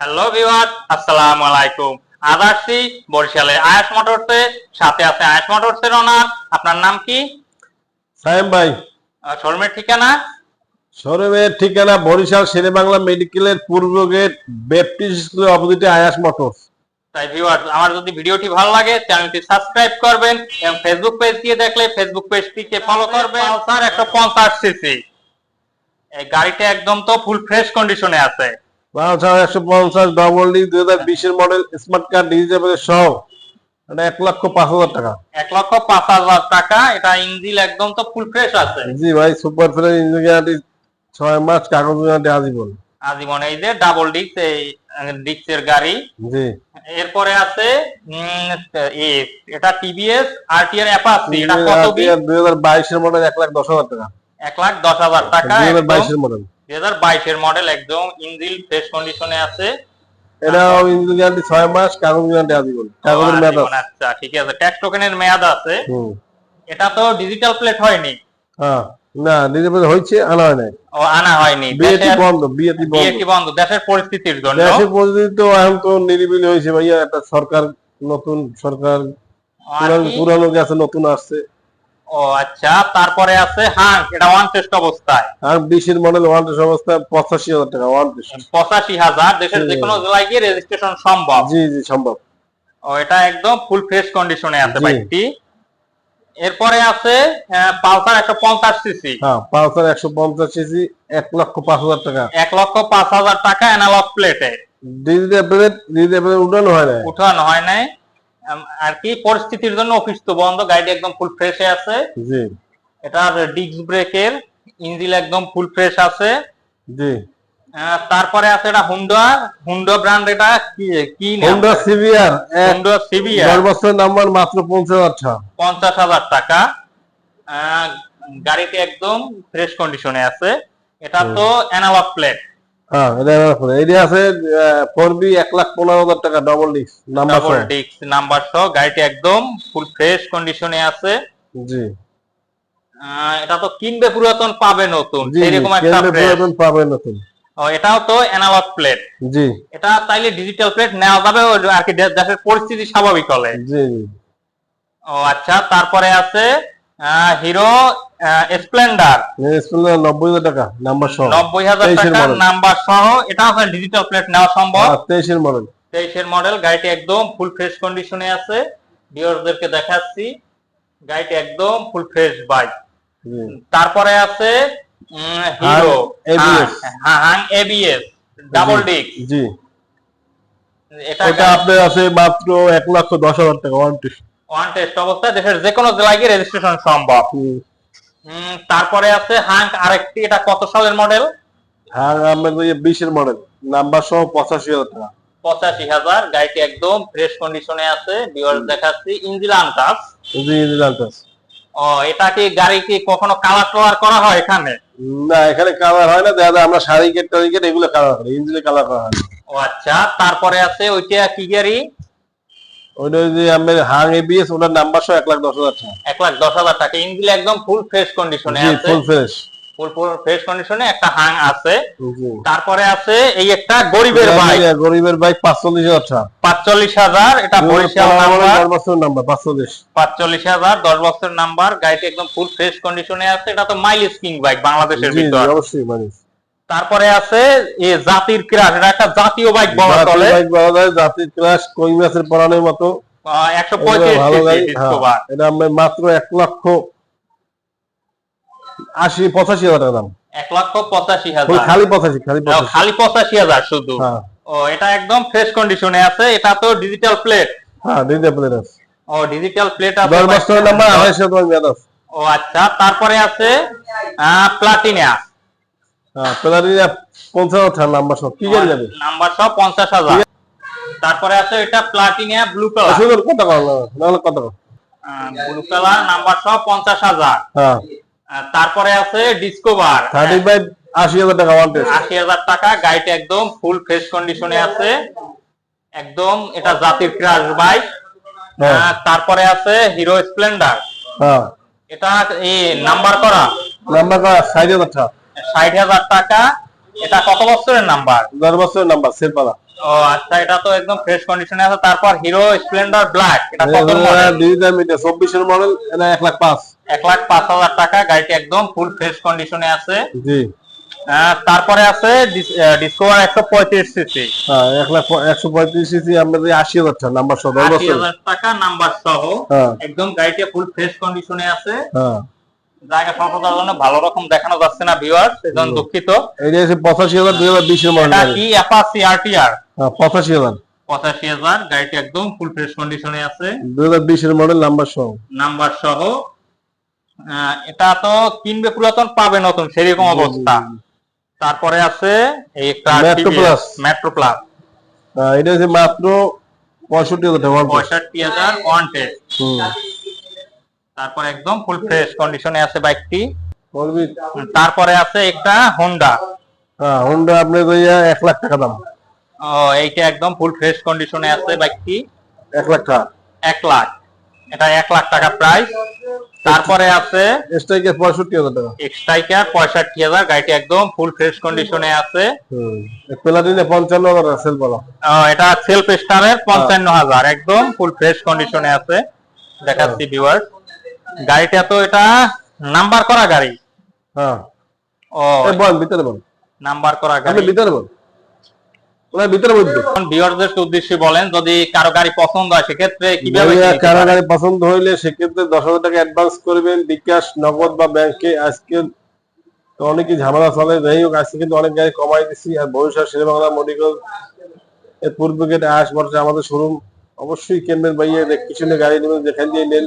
Hello viewer আসসালামু আলাইকুম আজ আসছি বরিশালের আয়াস মোটরসে। সাথে আছে আয়াস মোটরসের ওনার আপনার নাম কি? সাহেব ভাই। শোরুমের ঠিকানা? শোরুমের ঠিকানা বরিশাল শেরে বাংলা মেডিকেলের পূর্ব গেট ব্যাপটিস্ট স্কুলের অপোজিটে আয়াস মোটরস। তাই ভিউয়ার আমার যদি ভিডিওটি ভালো লাগে চ্যানেলটি সাবস্ক্রাইব করবেন এবং ফেসবুক পেজ দিয়ে দেখলে ফেসবুক পেজটিকে ফলো করবেন। স্যার একশো পঞ্চাশ সিসি এই গাড়িটা একদম তো ফুল ফ্রেশ কন্ডিশনে আছে। পাঁচ হাজার একশো পঞ্চাশ ডবল ডি দুই হাজার বিশের মডেল স্মার্ট কার্ড ডিজিটাল সহ এটা এক লক্ষ পাঁচ হাজার টাকা। এক লক্ষ পাঁচ হাজার টাকা এটা ইঞ্জিল একদম তো ফুল ফ্রেশ আছে। জি ভাই সুপার ফ্রেশ ইঞ্জিন গ্যারান্টি ছয় মাস কাগজ গ্যারান্টি আজীবন। আজীবন এই যে ডাবল ডিক্স এই ডিক্সের গাড়ি। জি। এরপরে আছে এটা টিভিএস আরটিআর অ্যাপাচি এটা কত দুই হাজার বাইশের মডেল এক লাখ দশ হাজার টাকা। এক লাখ দশ হাজার টাকা দুই হাজার বাইশের মডেল দুই হাজার বাইশের মডেল একদম ইঞ্জিল ফ্রেশ কন্ডিশনে আছে। গ্যারান্টি ছয় মাস কাগজ গ্যারান্টি আজীবন কাগজের ও, মেয়াদ আছে। আচ্ছা ঠিক আছে। ট্যাক্স টোকেনের মেয়াদ আছে। এটা তো ডিজিটাল প্লেট হয়নি। হ্যাঁ না ডিজিটাল হয়েছে আনা হয় নাই। ও আনা হয়নি। দেশের- বন্ধ বিয়েটি বন্ধ। বিয়েটি বন্ধ দেশের পরিস্থিতির জন্য। দেশের পরিস্থিতি তো এখন তো নিরিবিলি হয়েছে ভাইয়া। একটা সরকার নতুন সরকার? পুরানো গেছে নতুন আসছে। ও আচ্ছা তারপরে আছে হাঁক এটা ওয়ান টেস্ট অবস্থায়। আর বিশের মডেল ওয়ান অবস্থা পঁচাশি হাজার টাকা ওয়ান পঁচাশি হাজার দেশের যে কোনো জেলায় গিয়ে রেজিস্ট্রেশন সম্ভব। জি জি সম্ভব। ও এটা একদম ফুল ফ্রেশ কন্ডিশনে আছে বাইকটি। এরপরে আছে পালসার একশো পঞ্চাশ সিসি হ্যাঁ পালসার একশো পঞ্চাশ সিসি এক লক্ষ পাঁচ হাজার টাকা। এক লক্ষ পাঁচ হাজার টাকা অ্যানালগ প্লেটে ডিজিটাল প্লেট ডিজিটাল প্লেট উঠানো হয় না উঠানো হয় নাই। আর কি পরিস্থিতির জন্য অফিস তো বন্ধ গাড়িটি একদম ফুল ফ্রেশে আছে। জি। এটার ডিস্ক ব্রেকের ইঞ্জিল একদম ফুল ফ্রেশ আছে। জি। তারপরে আছে এটা হুন্ডা হুন্ডা ব্র্যান্ড এটা কি হোন্ডা সিভিআর হুন্ডা দশ বছর নাম্বার মাত্র পঞ্চাশ হাজার টাকা। পঞ্চাশ হাজার টাকা। গাড়িটি একদম ফ্রেশ কন্ডিশনে আছে। এটা তো অ্যানালগ প্লেট হ্যাঁ এটা আমার ফোন। আছে ফোর বি এক লাখ পনেরো হাজার টাকা double disc number double disc number সহ। গাড়িটি একদম ফুল ফ্রেশ কন্ডিশনে আছে। জি। আহ, এটা তো কিনবে পুরাতন পাবে নতুন। জি এরকম একটা পুরাতন পাবেন নতুন। ও, এটাও তো অ্যানালগ প্লেট জি। এটা চাইলে ডিজিটাল প্লেট নেওয়া যাবে আর কি দেশের পরিস্থিতি স্বাভাবিক হলে। জি। ও আচ্ছা তারপরে আছে হিরো স্প্লেন্ডার স্প্লেন্ডার নব্বই হাজার টাকা নাম্বার সহ। নব্বই হাজার টাকা নাম্বার সহ। এটা ডিজিটাল প্লেট নেওয়া সম্ভব। হ্যাঁ, তেইশের মডেল তেইশের মডেল গাড়িটি একদম ফুল ফ্রেশ কন্ডিশনে আছে। ভিউয়ারদেরকে দেখাচ্ছি। গাড়িটি একদম ফুল ফ্রেশ বাইক তারপরে আছে হিরো ABS হাং এবিএস ডাবল ডিস্ক জি এটা আপনার আছে মাত্র এক লক্ষ দশ হাজার টাকা ওয়ান ওয়ান টেস্ট অবস্থায় দেশের যে কোনো জেলায় গিয়ে রেজিস্ট্রেশন সম্ভব। তারপরে আছে হাঙ্ক আরেকটি এটা কত সালের মডেল হ্যাঁ মডেল নাম্বার সহ পঁচাশি হাজার টাকা। পঁচাশি হাজার গাড়িটি একদম ফ্রেশ কন্ডিশনে আছে দেখাচ্ছি ইঞ্জিল ও এটা কি গাড়ি কি কখনো কালার টালার করা হয় এখানে? না এখানে কালার হয় না যায় আমরা শাড়ি গেট টাড়ি গেট এগুলো কালার করি ইঞ্জিনে কালার করা হয়। ও আচ্ছা তারপরে আছে ওইটা কি গাড়ি? ওইটা যে আমাদের হাং এবিএস ওটার নাম্বার সহ এক লাখ দশ হাজার টাকা। এক লাখ দশ হাজার টাকা। ইঞ্জিল একদম ফুল ফ্রেশ কন্ডিশনে আছে। ফুল ফ্রেশ ফুল ফুল ফ্রেশ কন্ডিশনে একটা হাং আছে। তারপরে আছে এই একটা গরিবের বাইক গরিবের বাইক পাঁচচল্লিশ হাজার টাকা। পাঁচচল্লিশ হাজার এটা বরিশাল নাম্বার দশ বছর নাম্বার পাঁচচল্লিশ। পাঁচচল্লিশ হাজার দশ বছর নাম্বার গাড়িটি একদম ফুল ফ্রেশ কন্ডিশনে আছে। এটা তো মাইলেজ কিং বাইক বাংলাদেশের জি অবশ্যই মানে তারপরে আছে এ জাতির ক্রাশ এটা একটা জাতীয় বাইক বলা চলে। বাইক বলা যায় জাতির ক্লাস কই মাসের পড়ানোর মতো। একশো এগুলো ভালো গাড়ি পঁয়ত্রিশ হ্যাঁ, এটা আমরা মাত্র এক লক্ষ আশি পঁচাশি হাজার টাকা দাম। এক লক্ষ পঁচাশি ওই হাজার খালি পঁচাশি খালি ও, পঁচাশি। খালি পঁচাশি হাজার শুধু। হ্যাঁ। ও এটা একদম ফ্রেশ কন্ডিশনে আছে এটা তো ডিজিটাল প্লেট হ্যাঁ দিতে প্লেট আছে। ও ডিজিটাল প্লেট আছে দশ বছরের নাম্বার আড়াইশো তোমার মেয়াদ আছে। ও আচ্ছা তারপরে আছে প্লাটিনা হ্যাঁ পঞ্চাশ হাজার নাম্বার সব। কি গাড়ি যাবে? নাম্বার সব পঞ্চাশ হাজার। তারপরে আছে এটা প্লাটিনিয়া ব্লু কালার সুন্দর কত কর নাহলে কত ব্লু কালার নাম্বার সব পঞ্চাশ হাজার। হ্যাঁ। তারপরে আছে ডিসকভার থার্টি ফাইভ আশি হাজার টাকা ওয়ান আশি হাজার টাকা গাড়িটা একদম ফুল ফ্রেশ কন্ডিশনে আছে। একদম এটা জাতির ক্রাশ বাইক হ্যাঁ। তারপরে আছে হিরো স্প্লেন্ডার এটা এই নাম্বার করা। নাম্বার করা ষাট হাজার টাকা। ষাট হাজার টাকা। এটা কত বছরের নাম্বার? দশ বছরের নাম্বার সেলপালা ও আচ্ছা এটা তো একদম ফ্রেশ কন্ডিশনে আছে। তারপর হিরো স্প্লেন্ডার ব্ল্যাক এটা কত মডেল ডিজিটাল মডেল এটা এক লাখ পাঁচ। এক লাখ পাঁচ হাজার টাকা গাড়িটি একদম ফুল ফ্রেশ কন্ডিশনে আছে। জি। তারপরে আছে ডিসকভার একশো পঁয়ত্রিশ সিসি হ্যাঁ এক লাখ প- একশো পঁয়ত্রিশ সিসি আমাদের আশি হাজার টাকা নাম্বার সহ দশ আশি বছর হাজার টাকা নাম্বার সহ। হ্যাঁ। একদম গাড়িটি ফুল ফ্রেশ কন্ডিশনে আছে। হ্যাঁ। জায়গা স্বল্পতার জন্য ভালো রকম দেখানো যাচ্ছে না ভিউয়ার সেজন্য দুঃখিত। এটা হচ্ছে পঁচাশি হাজার দুই হাজার বিশের মডেল এটা কি অ্যাপাসি আরটিআর হ্যাঁ পঁচাশি হাজার। পঁচাশি হাজার গাড়িটি একদম ফুল ফ্রেশ কন্ডিশনে আছে। দুই হাজার বিশের মডেল নাম্বার সহ। নাম্বার সহ। আহ, এটা তো কিনবে পুরাতন পাবে নতুন সেরকম অবস্থা। তারপরে আছে এই একটা Metro মেট্রো প্লাস এটা হচ্ছে মাত্র পঁয়ষট্টি হাজার টাকা পঁয়ষট্টি হাজার তারপর একদম ফুল ফ্রেশ কন্ডিশনে আছে বাইকটি তারপরে আছে একটা হোন্ডা হ্যাঁ হোন্ডা আপনার এক লাখ টাকা দাম। ও এইটা একদম ফুল ফ্রেশ কন্ডিশনে আছে বাইকটি এক লাখ টাকা। এক লাখ। এটা এক লাখ টাকা প্রাইস তারপরে আছে স্ট্রাইকের পঁয়ষট্টি হাজার টাকা। এক্সট্রাইকার পঁয়ষট্টি হাজার। গাড়িটি একদম ফুল ফ্রেশ কন্ডিশনে আছে। হুম। প্লাটিনে পঞ্চান্ন হাজার সেল বলা। ও, এটা সেলফ স্টারের পঞ্চান্ন হাজার। একদম ফুল ফ্রেশ কন্ডিশনে আছে। দেখাচ্ছি ভিউয়ার গাড়িটা তো এটা নাম্বার করা গাড়ি। হ্যাঁ। ও। বল ভিতরে বল। নাম্বার করা গাড়ি। ভিতরে বল। ওনার ভিতরে বলতে ভিউয়ারদের উদ্দেশ্যে বলেন যদি কারও গাড়ি পছন্দ হয় সেক্ষেত্রে কীভাবে ভাইয়া কি নিতে কারা পারে? গাড়ি পছন্দ হইলে সেক্ষেত্রে দশ হাজার টাকা অ্যাডভান্স করবেন বিকাশ নগদ বা ব্যাংকে। আজকে তো অনেকই ঝামেলা চলে। যাই হোক আজকে কিন্তু অনেক গাড়ি কমাই দিচ্ছি আর ভবিষ্যৎ মেডিকেল এর পূর্বে গেটে আস বর্ষে আমাদের শোরুম অবশ্যই কেনবেন দেখে শুনে গাড়ি নেবেন যেখান দিয়ে নেন।